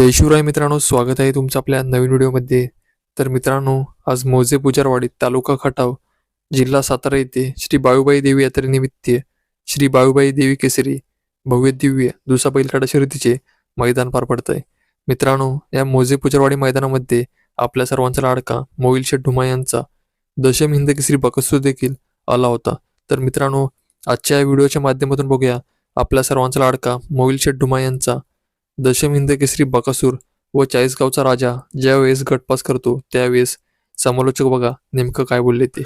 जय शिवराय मित्रांनो स्वागत आहे तुमचं आपल्या नवीन व्हिडिओमध्ये. तर मित्रांनो आज मोजे पुजारवाडी तालुका खटाव जिल्हा सातारा येथे श्री बाळूबाई देवी यात्रेनिमित्त श्री बाळूबाई देवी केसरी भव्य दिव्य दुसा बैलगाडा शर्यतीचे मैदान पार पडत आहे मित्रांनो या मोजे पुजारवाडी मैदानामध्ये आपल्या सर्वांचा लाडका मोईल शेठ ढुमा यांचा दशम हिंद केसरी बकसू देखील आला होता. तर मित्रांनो आजच्या या व्हिडिओच्या माध्यमातून बघूया आपल्या सर्वांचा लाडका मोईल शेठ ढुमा यांचा दशम हिंद केसरी बकासूर व चाळीसगावचा राजा ज्यावेळेस गटपास करतो त्यावेळेस समालोचक बघा नेमकं काय बोलले ते.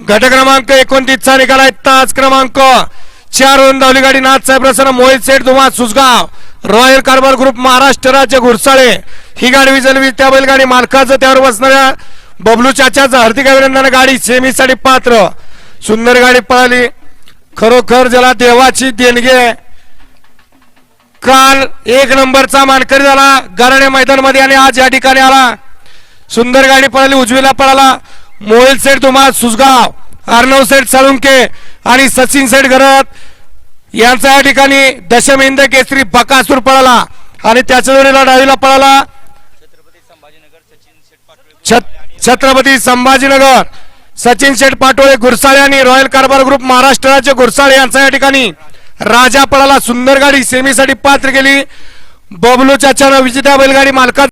गट क्रमांक एकोणतीसचा निकाल आहे. तास क्रमांक चार वरून धावली गाडी नाथ साहेब रसना मोहित सेठ धुमा सुसगाव रॉयल कारभार ग्रुप महाराष्ट्र राज्य घुरसाळे ही गाडी विजलवी त्या बैलगाडी मालकाचं त्यावर बसणाऱ्या बबलू चाचाचं हार्दिक अभिनंदन. गाडी सेमीसाठी पात्र. सुंदर गाडी पळाली. खरोखर ज्याला देवाची देणगी आहे काल एक नंबरचा मानकरी झाला. गराडे मैदानमध्ये आणि आज या ठिकाणी आला. सुंदर गाडी पळाली उजवीला पळाला. मोहिल सेठ तुम्हा सुजगाव अर्णव सेठ साळुंके आणि सचिन सेठ घरत यांचा या ठिकाणी दशम इंद केसरी बकासूर पळाला आणि त्याच्या जोडीला डावीला पळाला. छत्रपती संभाजीनगर सचिन शेठ पाटोळे गुरसाळे आणि रॉयल कारभार ग्रुप महाराष्ट्राचे राज्य गुरसाळे यांचा या ठिकाणी राजा पळाला सुंदर गाडी सेमीसाठी पात्र केली. बबलू चाचानं विजेत्या बैलगाडी मालकात